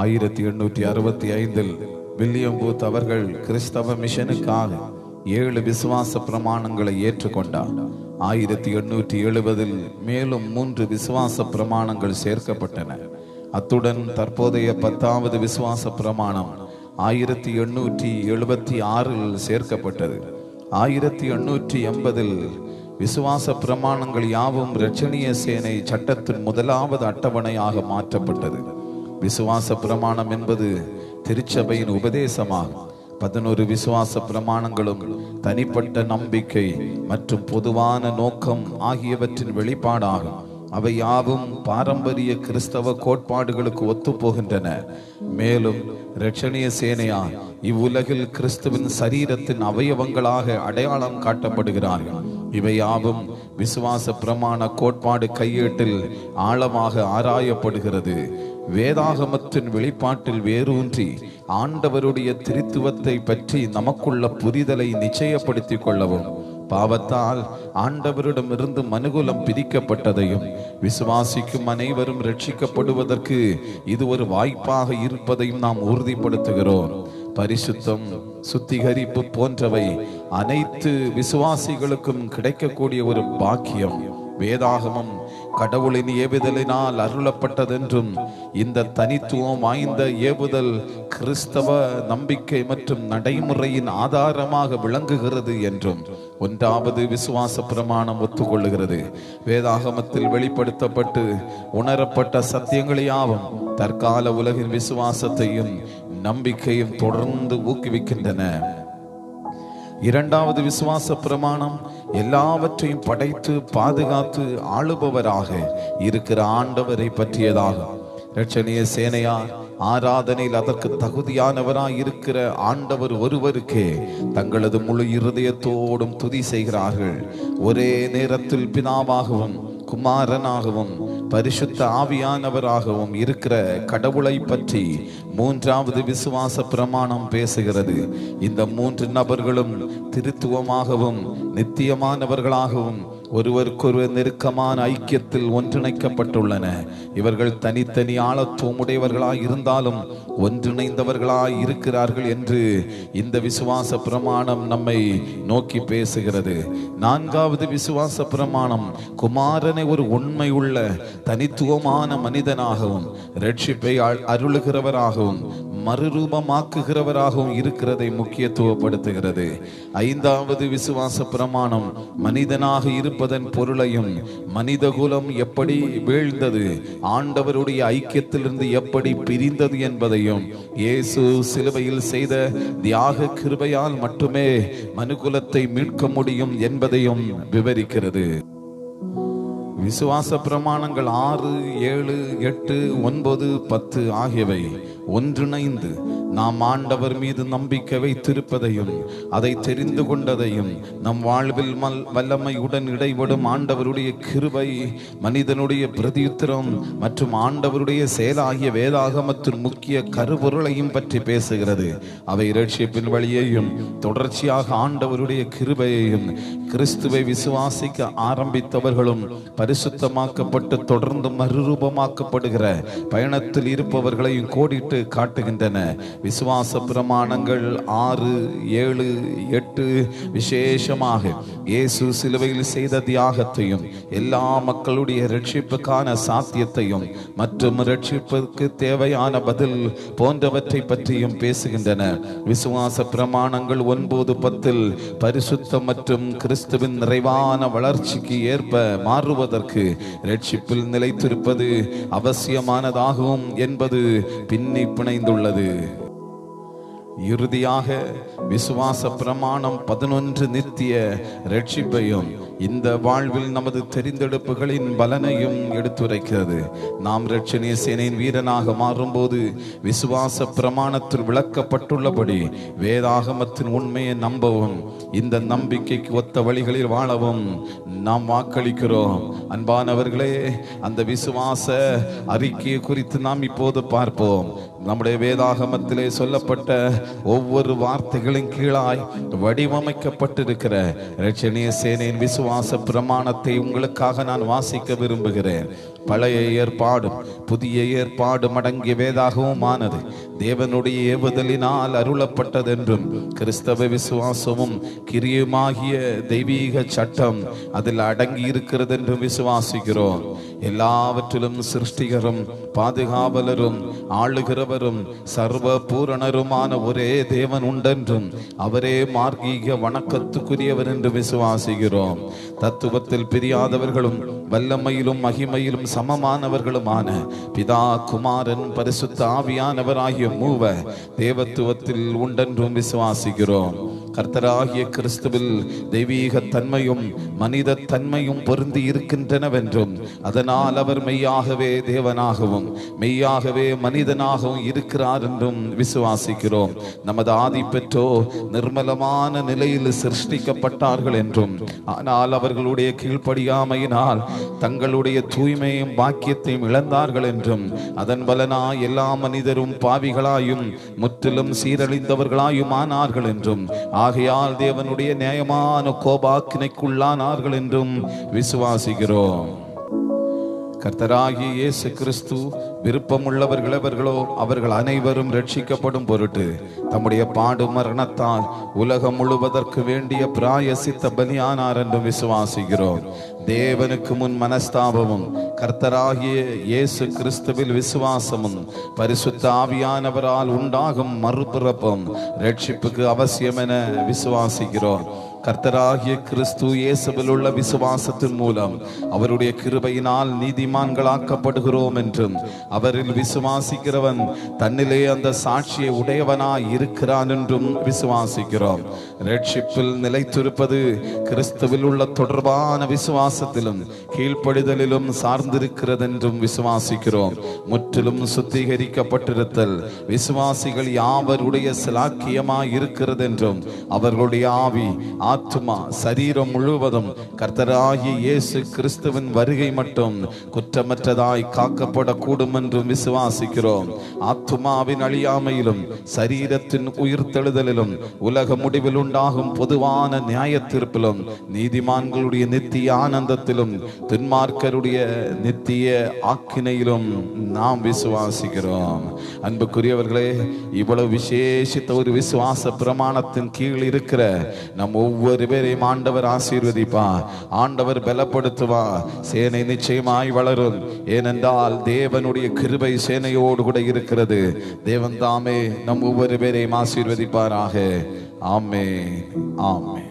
ஆயிரத்தி எண்ணூற்றி அறுபத்தி ஐந்தில் வில்லியம் பூத் அவர்கள் கிறிஸ்தவ மிஷனுக்காக ஏழு விசுவாச பிரமாணங்களை ஏற்றுக்கொண்டார். ஆயிரத்தி எண்ணூற்றி எழுபதில் மேலும் மூன்று விசுவாச பிரமாணங்கள் சேர்க்கப்பட்டன. அத்துடன் தற்போதைய பத்தாவது விசுவாச பிரமாணம் ஆயிரத்தி எண்ணூற்றி எழுபத்தி ஆறில் சேர்க்கப்பட்டது. ஆயிரத்தி எண்ணூற்றி எண்பதில் விசுவாச பிரமாணங்கள் யாவும் இரட்சணிய சேனை சட்டத்தின் முதலாவது அட்டவணையாக மாற்றப்பட்டது. விசுவாச பிரமாணம் என்பது திருச்சபையின் உபதேசமாகும். பதினோரு விசுவாச பிரமாணங்களும் தனிப்பட்ட நம்பிக்கை மற்றும் பொதுவான நோக்கம் ஆகியவற்றின் வெளிப்பாடாகும். அவை யாவும் பாரம்பரிய கிறிஸ்தவ கோட்பாடுகளுக்கு ஒத்துப்போகின்றன. மேலும் ரட்சணிய சேனையா இவ்வுலகில் கிறிஸ்துவின் சரீரத்தின் அவயவங்களாக அடையாளம் காட்டப்படுகிறார்கள். இவையாவும் விசுவாச பிரமாண கோட்பாடு கையேட்டில் ஆழமாக ஆராயப்படுகிறது. வேதாகமத்தின் வெளிப்பாட்டில் வேரூன்றி ஆண்டவருடைய திருத்துவத்தை பற்றி நமக்குள்ள புரிதலை நிச்சயப்படுத்திக் கொள்ளவும். பாவத்தால் ஆண்டவரிடமிருந்து மனுகுலம் பிரிக்கப்பட்டதையும் விசுவாசிக்கும் அனைவரும் ரட்சிக்கப்படுவதற்கு இது ஒரு வாய்ப்பாக இருப்பதையும் நாம் உறுதிப்படுத்துகிறோம். பரிசுத்தம் சுத்திகரிப்பு போன்றவை அனைத்து விசுவாசிகளுக்கும் கிடைக்கக்கூடிய ஒரு பாக்கியம். வேதாகமம் கடவுளின் ஏவுதலினால் அருளப்பட்டதென்றும் இந்த தனித்துவம் வாய்ந்த ஏவுதல் கிறிஸ்தவ நம்பிக்கை மற்றும் நடைமுறையின் ஆதாரமாக விளங்குகிறது என்றும் ஒன்றாவது விசுவாச பிரமாணம் ஒத்துக்கொள்ளுகிறது. வேதாகமத்தில் வெளிப்படுத்தப்பட்டு உணரப்பட்ட சத்தியங்களையாவும் தற்கால உலகின் விசுவாசத்தையும் நம்பிக்கையும் தொடர்ந்து ஊக்குவிக்கின்றன. இரண்டாவது விசுவாச பிரமாணம் எல்லாவற்றையும் படைத்து பாதுகாத்து ஆளுபவராக இருக்கிற ஆண்டவரை பற்றியதாகும் ரட்சணிய சேனையார் ஆராதனையில் அதற்கு தகுதியானவராய் இருக்கிற ஆண்டவர் ஒருவருக்கே தங்களது முழு இருதயத்தோடும் துதி செய்கிறார்கள். ஒரே நேரத்தில் பிதாவாகவும் குமாரனாகவும் பரிசுத்த ஆவியானவராகவும் இருக்கிற கடவுளை பற்றி மூன்றாவது விசுவாச பிரமாணம் பேசுகிறது. இந்த மூன்று நபர்களும் திருத்துவமாகவும் நித்தியமானவர்களாகவும் ஒருவருக்கொருவர் நெருக்கமான ஐக்கியத்தில் ஒன்றிணைக்கப்பட்டுள்ளன. இவர்கள் தனித்தனி ஆழத்துவம் உடையவர்களாய் இருந்தாலும் ஒன்றிணைந்தவர்களாய் இருக்கிறார்கள் என்று இந்த விசுவாச பிரமாணம் நம்மை நோக்கி பேசுகிறது. நான்காவது விசுவாச பிரமாணம் குமாரனை ஒரு உண்மை உள்ள தனித்துவமான மனிதனாகவும் ரட்சிப்பை அருளுகிறவராகவும் மறுரூபமாக்குகிறவராகவும் இருக்கிறதை முக்கியத்துவப்படுத்துகிறது. ஐந்தாவது விசுவாச பிரமாணம் மனிதனாக இருப்பதன் பொருளையும் மனிதகுலம் எப்படி வீழ்ந்தது? ஆண்டவருடைய ஐக்கியத்திலிருந்து எப்படி பிரிந்தது என்பதையும் இயேசு சிலுவையில் செய்த தியாக கிருபையால் மட்டுமே மனுகுலத்தை மீட்க முடியும் என்பதையும் விவரிக்கிறது. விசுவாச பிரமாணங்கள் ஆறு ஏழு எட்டு ஒன்பது பத்து ஆகியவை. ஒன்றிணைந்து நாம் ஆண்டவர் மீது நம்பிக்கை வைத்திருப்பதையும் அதை தெரிந்து கொண்டதையும் நம் வாழ்வில் மல் வல்லமையுடன் இடைபடும் ஆண்டவருடைய கிருபை மனிதனுடைய பிரதியுத்திரம் மற்றும் ஆண்டவருடைய செயலாகிய வேதாகமத்தின் முக்கிய கருபொருளையும் பற்றி பேசுகிறது. அவை ரட்சிப்பின் வழியையும் தொடர்ச்சியாக ஆண்டவருடைய கிருபையையும் கிறிஸ்துவை விசுவாசிக்க ஆரம்பித்தவர்களும் பரிசுத்தமாக்கப்பட்டு தொடர்ந்து மறுரூபமாக்கப்படுகிற பயணத்தில் இருப்பவர்களையும் கோடிட்டு காட்டுகின்றன. விசுவாச பிரமாணங்கள் ஆறு ஏழு எட்டு விசேஷமாக. இயேசு சிலுவையில் செய்த தியாகத்தையும் எல்லா மக்களுடைய ரட்சிப்புக்கான சாத்தியத்தையும் மற்றும் ரட்சிப்பிற்கு தேவையான பதில் போன்றவற்றை பற்றியும் பேசுகின்றன. விசுவாச பிரமாணங்கள் ஒன்பது பத்தில் பரிசுத்தம் மற்றும் கிறிஸ்துவின் நிறைவான வளர்ச்சிக்கு ஏற்ப மாறுவதற்கு ரட்சிப்பில் நிலைத்திருப்பது அவசியமானதாகும் என்பது பின்னி பிணைந்துள்ளது. இறுதியாக விசுவாச பிரமாணம் பதினொன்று நித்திய ரட்சிப்பையும் இந்த வாழ்வில் நமது தெரிந்தெடுப்புகளின் பலனையும் எடுத்துரைக்கிறது. நாம் ரட்சணிய சேனையின் வீரனாக மாறும்போது விசுவாச பிரமாணத்தில் விளக்கப்பட்டுள்ளபடி வேதாகமத்தின் உண்மையை நம்பவும் இந்த நம்பிக்கைக்கு ஒத்த வழிகளில் வாழவும் நாம் வாக்களிக்கிறோம். அன்பானவர்களே அந்த விசுவாச அறிக்கையை குறித்து நாம் இப்போது பார்ப்போம். நம்முடைய வேதாகமத்திலே சொல்லப்பட்ட ஒவ்வொரு வார்த்தைகளும் கீழாய் வடிவமைக்கப்பட்டிருக்கிற ரட்சணிய சேனையின் விசுவாச பிரமாணத்தை உங்களுக்காக நான் வாசிக்க விரும்புகிறேன். பழைய ஏற்பாடும் புதிய ஏற்பாடும் அடங்கிய வேதாகவும் ஆனது தேவனுடைய ஏவுதலினால் அருளப்பட்டதென்றும் கிறிஸ்தவ விசுவாசமும் கிரியுமாகிய தெய்வீக சட்டம் அதில் அடங்கி இருக்கிறது என்றும் விசுவாசிக்கிறோம். எல்லாவற்றிலும் சிருஷ்டிகரும் பாதுகாவலரும் ஆளுகிறவரும் சர்வ பூரணருமான ஒரே தேவன் உண்டென்றும் அவரே மார்க்கீக வணக்கத்துக்குரியவர் என்று விசுவாசிக்கிறோம். தத்துவத்தில் பிரியாதவர்களும் வல்லமையிலும் மகிமையிலும் சமமானவர்களுமான பிதா குமாரன் பரிசுத்த ஆவியானவராகிய மூவ தேவத்துவத்தில் உண்டென்றும் விசுவாசிக்கிறோம். கர்த்தராகிய கிறிஸ்துவில் தெய்வீக தன்மையும் மனித தன்மையும் பொருந்தி இருக்கின்றனவென்றும் அதனால் அவர் மெய்யாகவே தேவனாகவும் மெய்யாகவே மனிதனாகவும் இருக்கிறார் என்றும் விசுவாசிக்கிறோம். நமது ஆதி பெற்றோ நிர்மலமான நிலையில் சிருஷ்டிக்கப்பட்டார்கள் என்றும் ஆனால் அவர்களுடைய கீழ்ப்படியாமையினால் தங்களுடைய தூய்மையும் பாக்கியத்தையும் இழந்தார்கள் என்றும் அதன் பலனா எல்லா மனிதரும் பாவிகளாயும் முற்றிலும் சீரழிந்தவர்களாயும் ஆனார்கள் என்றும் ஆகையால் தேவனுடைய நியாயமான கோபாக்கினைக்குள்ளானார்கள் என்றும் விசுவாசிக்கிறோம். கர்த்தராகி இயேசு கிறிஸ்து விருப்பமுள்ளவர்களவர்களோ அவர்கள் அனைவரும் ரட்சிக்கப்படும் பொருட்டு தம்முடைய பாடு மரணத்தால் உலகம் முழுவதற்கு வேண்டிய பிராயசித்த பலியானார் என்றும் விசுவாசிக்கிறோம். தேவனுக்கு முன் மனஸ்தாபமும் கர்த்தராகிய இயேசு கிறிஸ்துவில் விசுவாசமும் பரிசுத்த ஆவியானவரால் உண்டாகும் மறுபிறப்பும் ரட்சிப்புக்கு அவசியம் என விசுவாசிக்கிறோம். கர்த்தராகிய கிறிஸ்து இயேசுவில் உள்ள விசுவாசத்தின் மூலம் அவருடைய கிருபையினால் நீதிமான்களாக்கப்படுகிறோம் என்றும் அவரில் விசுவாசிக்கிறவன் தன்னிலே அந்த சாட்சியை உடையவனாய் இருக்கிறான் என்றும் விசுவாசிக்கிறோம். ரட்சிப்பில் நிலைத்திருப்பது கிறிஸ்துவில் உள்ள தொடர்பான விசுவாசத்திலும் கீழ்ப்படிதலிலும் சார்ந்திருக்கிறது என்றும் விசுவாசிக்கிறோம். முற்றிலும் சுத்திகரிக்கப்பட்டிருத்தல் விசுவாசிகள் யாவருடைய சிலாக்கியமாய் இருக்கிறது என்றும் அவர்களுடைய ஆவி ஆத்துமா சரீரம் முழுவதும் கர்த்தராகிய இயேசு கிறிஸ்துவின் வருகை மட்டும் குற்றமற்றதாய் காக்கப்படக்கூடும் என்றும் விசுவாசிக்கிறோம். ஆத்மாவின் அழியாமையிலும் சரீரத்தின் உயிர்த்தெழுதலிலும் உலக முடிவில் உண்டாகும் பொதுவான நியாய தீர்ப்பிலும் நீதிமான்களுடைய நித்திய ஆனந்தத்திலும் துன்மார்க்கருடைய நித்திய ஆக்கினையிலும் நாம் விசுவாசிக்கிறோம். அன்புக்குரியவர்களே இவ்வளவு விசேஷித்த ஒரு விசுவாச பிரமாணத்தின் கீழ் இருக்கிற நம் ஒவ்வொரு ஒவ்வொரு பேரையும் ஆண்டவர் ஆசீர்வதிப்பா. ஆண்டவர் பலப்படுத்துவா. சேனை நிச்சயமாய் வளரும். ஏனென்றால் தேவனுடைய கிருபை சேனையோடு கூட இருக்கிறது. தேவன் தாமே நம் ஒவ்வொரு பேரையும் ஆசீர்வதிப்பாராக. ஆமே ஆமே